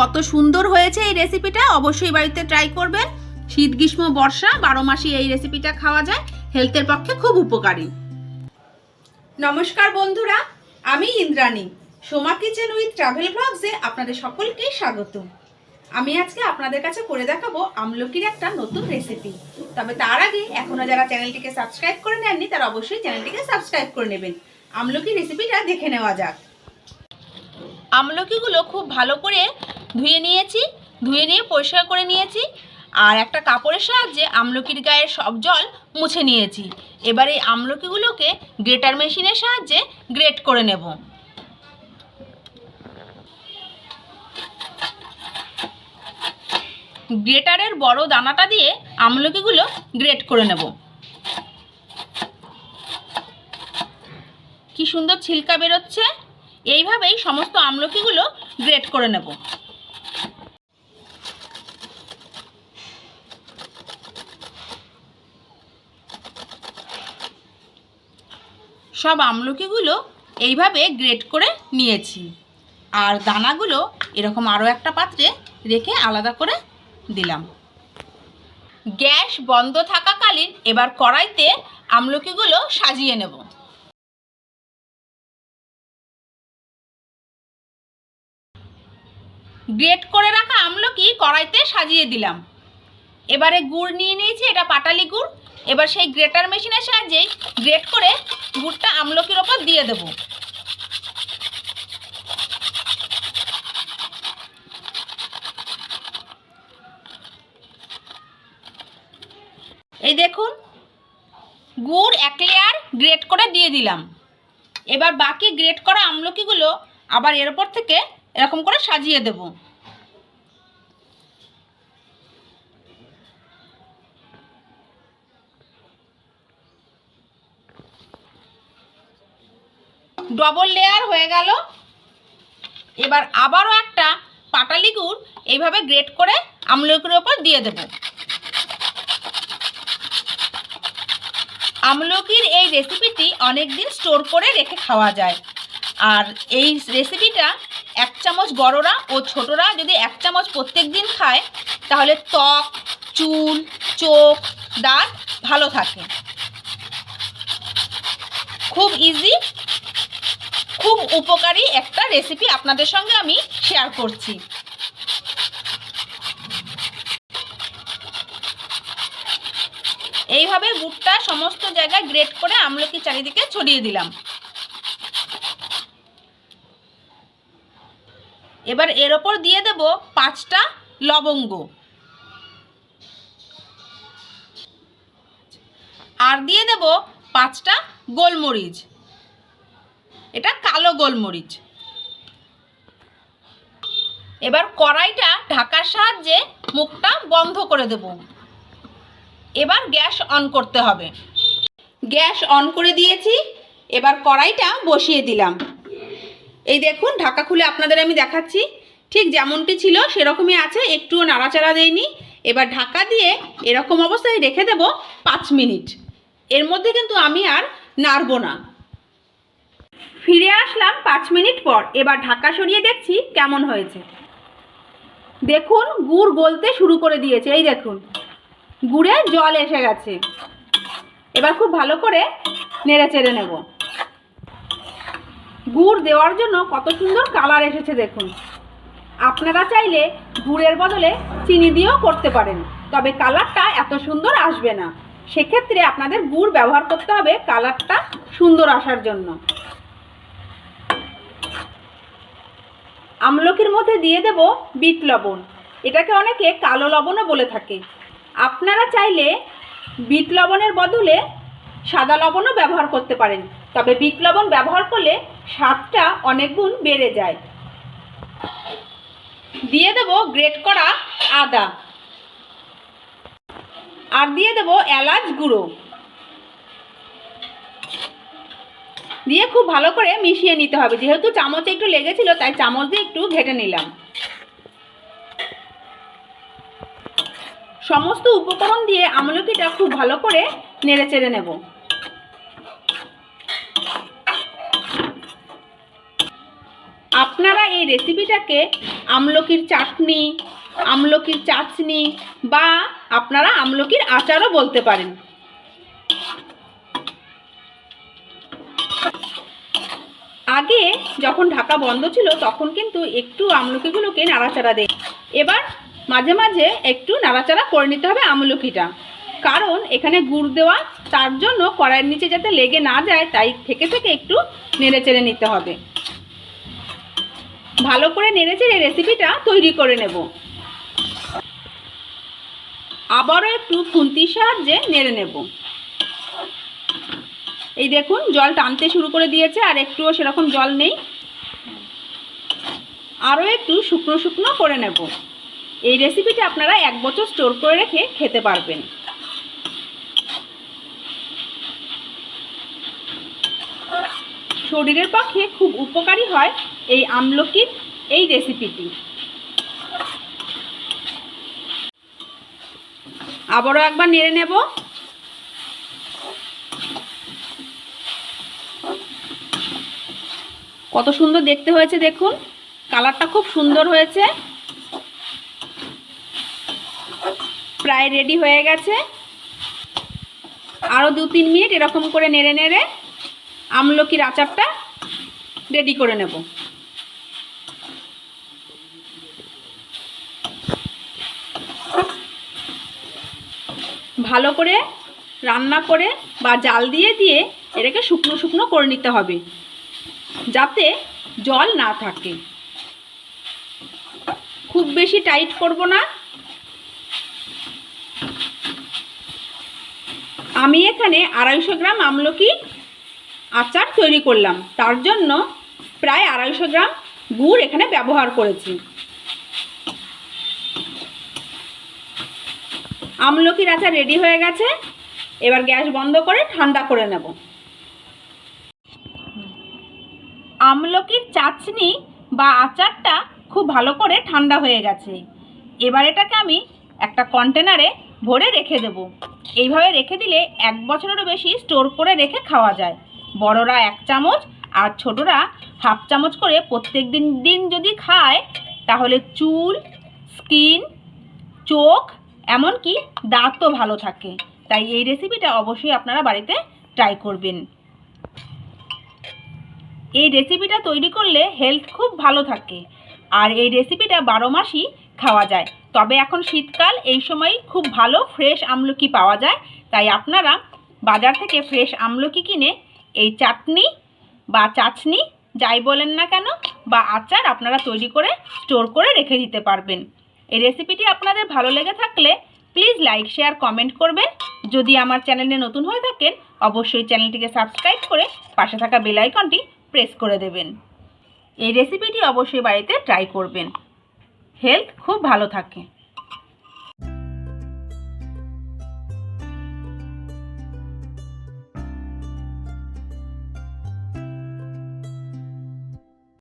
কত সুন্দর হয়েছে এই রেসিপিটা অবশ্যই বাড়িতে ট্রাই করবেন। শীত, গ্রীষ্ম, বর্ষা, বারো মাসে এই রেসিপিটা খাওয়া যায় হেলথের পক্ষে খুব উপকারী। নমস্কার বন্ধুরা, আমি Indrani, Soma kitchen with travel ব্লগসে আপনাদের সকলকে স্বাগত। আমি আজকে আপনাদের কাছে করে দেখাবো আমলকির একটা নতুন রেসিপি তবে তার আগে এখনও যারা চ্যানেলটিকে সাবস্ক্রাইব করে নেননি, তারা অবশ্যই চ্যানেলটিকে সাবস্ক্রাইব করে নেবেন। আমলকি রেসিপিটা দেখে নেওয়া যাক। আমলকিগুলো খুব ভালো করে ধুয়ে নিয়েছি, ধুয়ে নিয়ে পরিষ্কার করে নিয়েছি আর একটা কাপড়ের সাহায্যে আমলকির গায়ের সব জল মুছে নিয়েছি। এবার এই আমলকিগুলোকে গ্রেটার মেশিনের সাহায্যে গ্রেট করে নেব। গ্রেটারের বড় দানাটা দিয়ে আমলকিগুলো গ্রেট করে নেব। কি সুন্দর ছিলকা বেরোচ্ছে। এইভাবেই সমস্ত আমলকিগুলো গ্রেট করে নেব। সব আমলকিগুলো এইভাবে গ্রেট করে নিয়েছি। আর দানাগুলো এরকম আরও একটা পাত্রে রেখে আলাদা করে দিলাম। গ্যাস বন্ধ থাকাকালীন এবার কড়াইতে আমলকিগুলো সাজিয়ে নেব। গ্রেট করে রাখা আমলকি কড়াইতে সাজিয়ে দিলাম। এবারে গুড় নিয়ে নিয়েছি, এটা পাটালি গুড়। এবার সেই গ্রেটার মেশিনের সাহায্যেই গ্রেট করে গুড়টা আমলকির ওপর দিয়ে দেব। এই দেখুন, গুড় এক লেয়ার গ্রেট করে দিয়ে দিলাম। এবার বাকি গ্রেট করা আমলকিগুলো আবার এর ওপর থেকে এরকম করে সাজিয়ে দেব। ডবল লেয়ার হয়ে গেল। এবার আবারও একটা পাটালি গুড় এইভাবে গ্রেট করে আমলকির ওপর দিয়ে দেব। আমলকির এই রেসিপিটি অনেক দিন স্টোর করে রেখে খাওয়া যায়। আর এই রেসিপিটা এক চামচ বড়রা ও ছোটরা যদি এক চামচ প্রত্যেক দিন খায়, তাহলে ত্বক, চুল, চোখ, দাঁত ভালো থাকে। খুব ইজি খুব উপকারী একটা রেসিপি আপনাদের সঙ্গে আমি শেয়ার করছি। এইভাবে গুড়টা সমস্ত জায়গায় গ্রেট করে আমলকি চারিদিকে ছড়িয়ে দিলাম। এবার এর ওপর দিয়ে দেব পাঁচটা লবঙ্গ। আর দিয়ে দেব পাঁচটা গোলমরিচ। এটা কালো গোলমরিচ। এবার কড়াইটা ঢাকার সাহায্যে মুখটা বন্ধ করে দেব। এবার গ্যাস অন করতে হবে। গ্যাস অন করে দিয়েছি, এবার কড়াইটা বসিয়ে দিলাম। এই দেখুন, ঢাকা খুলে আপনাদের আমি দেখাচ্ছি। ঠিক যেমনটি ছিল, সেরকমই আছে, একটুও নাড়াচাড়া দেয়নি এবার ঢাকা দিয়ে এরকম অবস্থায় রেখে দেব পাঁচ মিনিট। এর মধ্যে কিন্তু আমি আর নাড়বো না। ফিরে আসলাম পাঁচ মিনিট পর। এবার ঢাকা সরিয়ে দেখছি কেমন হয়েছে। দেখুন, গুড় গলতে শুরু করে দিয়েছে। এই দেখুন, গুড়ে জল এসে গেছে। এবার খুব ভালো করে নেড়ে চেড়ে নেব। গুড় দেওয়ার জন্য কত সুন্দর কালার এসেছে দেখুন। আপনারা চাইলে গুড়ের বদলে চিনি দিয়েও করতে পারেন, তবে কালারটা এত সুন্দর আসবে না। সেক্ষেত্রে আপনাদের গুড় ব্যবহার করতে হবে কালারটা সুন্দর আসার জন্য। আমলকির মধ্যে দিয়ে দেব বিট লবণ। এটাকে অনেকে কালো লবণও বলে থাকে। আপনারা চাইলে বিট লবণের বদলে সাদা লবণও ব্যবহার করতে পারেন। তবে বিট লবণ ব্যবহার করলে স্বাদটা অনেক গুণ বেড়ে যায়। দিয়ে দেব গ্রেট করা আদা। আর দিয়ে দেব এলাচ গুঁড়ো। দিয়ে খুব ভালো করে মিশিয়ে নিতে হবে। যেহেতু চামচে একটু লেগেছিল, তাই চামচ দিয়ে একটু ঘেটে নিলাম। সমস্ত উপকরণ দিয়ে আমলকিটা খুব ভালো করে নেড়ে চেড়ে নেব। আপনারা এই রেসিপিটাকে আমলকির চাটনি আমলকির চাটনি বা আপনারা আমলকির আচারও বলতে পারেন। আগে যখন ঢাকা বন্ধ ছিল, তখন কিন্তু একটু আমলকিগুলোকে নাড়াচাড়া দেয় এবার মাঝে মাঝে একটু নাড়াচাড়া করে নিতে হবে আমলকিটা। কারণ এখানে গুড় দেওয়া, তার জন্য কড়াইয়ের নিচে যাতে লেগে না যায়, তাই থেকে থেকে একটু নেড়ে চেড়ে নিতে হবে। ভালো করে নেড়ে চেড়ে রেসিপিটা তৈরি করে নেব। আবারও একটু খুন্তির সাহায্যে নেড়ে নেব। এই দেখুন, জল টানতে শুরু করে দিয়েছে, আর একটুও সেরকম জল নেই। আরও একটু শুকনো শুকনো করে নেব। এই রেসিপিটা আপনারা এক বছর স্টোর করে রেখে খেতে পারবেন। শরীরের পক্ষে খুব উপকারী হয় এই আমলকির এই রেসিপিটি আবারও একবার নেড়ে নেব। কত সুন্দর দেখতে হয়েছে দেখুন। কালারটা খুব সুন্দর হয়েছে। প্রায় রেডি হয়ে গেছে। আরও দু তিন মিনিট এরকম করে নেড়ে নেড়ে আমলকির আচারটা রেডি করে নেব। ভালো করে রান্না করে বা জাল দিয়ে দিয়ে এটাকে শুকনো শুকনো করে নিতে হবে। যাতে জল না থাকে। খুব বেশি টাইট করব না। আমি এখানে আড়াইশো গ্রাম আমলকি আচার তৈরি করলাম। তার জন্য প্রায় আড়াইশো গ্রাম গুড় এখানে ব্যবহার করেছি। আমলকির আচার রেডি হয়ে গেছে। এবার গ্যাস বন্ধ করে ঠান্ডা করে নেব। আমলকির চাটনি বা আচারটা খুব ভালো করে ঠান্ডা হয়ে গেছে। এবার এটাকে আমি একটা কন্টেনারে ভরে রেখে দেব। এইভাবে রেখে দিলে এক বছরেরও বেশি স্টোর করে রেখে খাওয়া যায়। বড়রা এক চামচ আর ছোটরা হাফ চামচ করে প্রত্যেক দিন দিন যদি খায়, তাহলে চুল স্কিন চোখ, এমনকি দাঁতও ভালো থাকে। তাই এই রেসিপিটা অবশ্যই আপনারা বাড়িতে ট্রাই করবেন। এই রেসিপিটা তৈরি করলে হেলথ খুব ভালো থাকে। আর এই রেসিপিটা বারো মাসই খাওয়া যায়। তবে এখন শীতকাল, এই সময় খুব ভালো ফ্রেশ আমলকি পাওয়া যায়। তাই আপনারা বাজার থেকে ফ্রেশ আমলকি কিনে এই চাটনি বা চাটনি যাই বলেন না কেন, বা আচার আপনারা তৈরি করে স্টোর করে রেখে দিতে পারবেন। এই রেসিপিটি আপনাদের ভালো লেগে থাকলে প্লিজ লাইক শেয়ার কমেন্ট করবেন। যদি আমার চ্যানেলে নতুন হয়ে থাকেন, অবশ্যই চ্যানেলটিকে সাবস্ক্রাইব করে পাশে থাকা বেল আইকনটি প্রেস করে দেবেন। এই রেসিপিটি অবশ্যই বাড়িতে ট্রাই করবেন। হেলথ খুব ভালো থাকে।